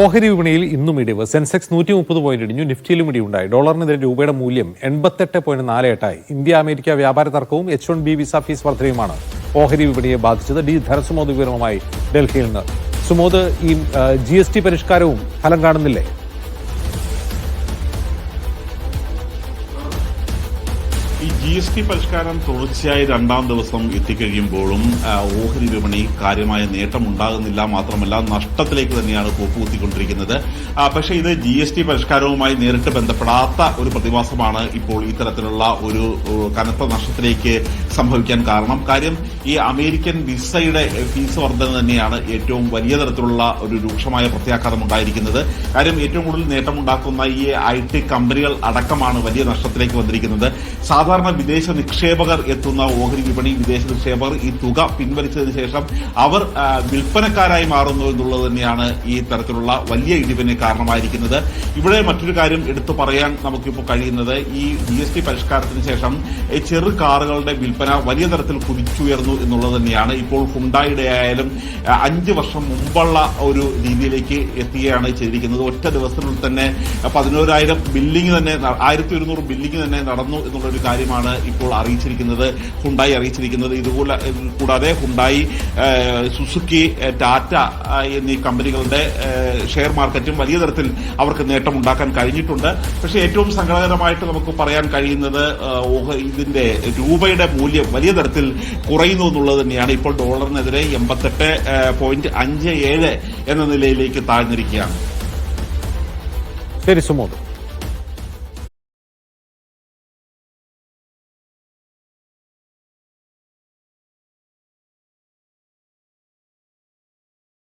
ഓഹരി വിപണിയിൽ ഇന്നും ഇടിവ്. സെൻസെക്സ് നൂറ്റി മുപ്പത് പോയിന്റ് ഇടിഞ്ഞു. നിഫ്റ്റിയിലും ഇടിയുണ്ടായി ഡോളറിനെതിരെ രൂപയുടെ മൂല്യം എൺപത്തെട്ട് പോയിന്റ് നാല് എട്ടായി ഇന്ത്യ അമേരിക്ക വ്യാപാര തർക്കവും H one B visa fees വർധനയുമാണ്. ഓഹരി വിപണിയെ ബാധിച്ചത് ഡി ധനസുമോദ് വിവരവുമായി ഡൽഹിയിൽ നിന്ന്. സുമോദ് ഈ ജി എസ് ടി പരിഷ്കാരവും ഫലം കാണുന്നില്ലേ? ഈ ജി എസ് ടി പരിഷ്കാരം തുടർച്ചയായി രണ്ടാം ദിവസം എത്തിക്കഴിയുമ്പോഴും ഓഹരി വിപണി കാര്യമായ നേട്ടമുണ്ടാകുന്നില്ല. മാത്രമല്ല നഷ്ടത്തിലേക്ക് തന്നെയാണ് പോക്കുകുത്തിക്കൊണ്ടിരിക്കുന്നത് ആ, പക്ഷേ ഇത് ജി എസ് ടി പരിഷ്കാരവുമായി നേരിട്ട് ബന്ധപ്പെടാത്ത ഒരു പ്രതിഭാസമാണ് ഇപ്പോൾ ഇത്തരത്തിലുള്ള ഒരു കനത്ത നഷ്ടത്തിലേക്ക് സംഭവിക്കാൻ കാരണം. കാര്യം ഈ അമേരിക്കൻ വിസയുടെ ഫീസ് വർധന തന്നെയാണ് ഏറ്റവും വലിയ തരത്തിലുള്ള ഒരു രൂക്ഷമായ പ്രത്യാഘാതം ഉണ്ടായിരിക്കുന്നത്. കാര്യം ഏറ്റവും കൂടുതൽ നേട്ടമുണ്ടാക്കുന്ന ഈ ഐ ടി കമ്പനികൾ അടക്കമാണ് വലിയ നഷ്ടത്തിലേക്ക് വന്നിരിക്കുന്നത്. സാധാരണ വിദേശ നിക്ഷേപകർ എത്തുന്ന ഓഹരി വിപണി വിദേശ നിക്ഷേപകർ ഈ തുക പിൻവലിച്ചതിന് ശേഷം അവർ വിൽപ്പനക്കാരായി മാറുന്നു എന്നുള്ളത് തന്നെയാണ് ഈ തരത്തിലുള്ള വലിയ ഇടിവിന് കാരണമായിരിക്കുന്നത്. ഇവിടെ മറ്റൊരു കാര്യം എടുത്തു പറയാൻ നമുക്കിപ്പോൾ കഴിയുന്നത് ഈ ജി എസ് ടി പരിഷ്കാരത്തിന് ശേഷം ചെറു കാറുകളുടെ വിൽപ്പന വലിയ തരത്തിൽ കുതിച്ചുയർന്നു എന്നുള്ളത് തന്നെയാണ്. ഇപ്പോൾ ഹുണ്ടായുടെ ആയാലും അഞ്ച് വർഷം മുമ്പുള്ള ഒരു രീതിയിലേക്ക് എത്തുകയാണ് ചെയ്തിരിക്കുന്നത്. ഒറ്റ ദിവസത്തിനുള്ളിൽ തന്നെ പതിനോരായിരം ബില്ലിംഗ് തന്നെ ആയിരത്തി ഒരുന്നൂറ് ബില്ലിംഗ് തന്നെ നടന്നു എന്നുള്ളൊരു കാര്യമാണ് ഇപ്പോൾ അറിയിച്ചിരിക്കുന്നത്. ഹുണ്ടായി അറിയിച്ചിരിക്കുന്നത്. ഇതുപോലെ കൂടാതെ ഹുണ്ടായി സുസുക്കി ടാറ്റ എന്നീ കമ്പനികളുടെ ഷെയർ മാർക്കറ്റും വലിയ തരത്തിൽ അവർക്ക് നേട്ടമുണ്ടാക്കാൻ കഴിഞ്ഞിട്ടുണ്ട്. പക്ഷേ ഏറ്റവും സങ്കടകരമായിട്ട് നമുക്ക് പറയാൻ കഴിയുന്നത് ഇതിന്റെ രൂപയുടെ മൂല്യം വലിയ തരത്തിൽ കുറയുന്നു എന്നുള്ളത് തന്നെയാണ്. ഇപ്പോൾ ഡോളറിനെതിരെ എൺപത്തെട്ട് പോയിന്റ് അഞ്ച് ഏഴ് എന്ന നിലയിലേക്ക് താഴ്ന്നിരിക്കുകയാണ്. ശരി സുമോദ്.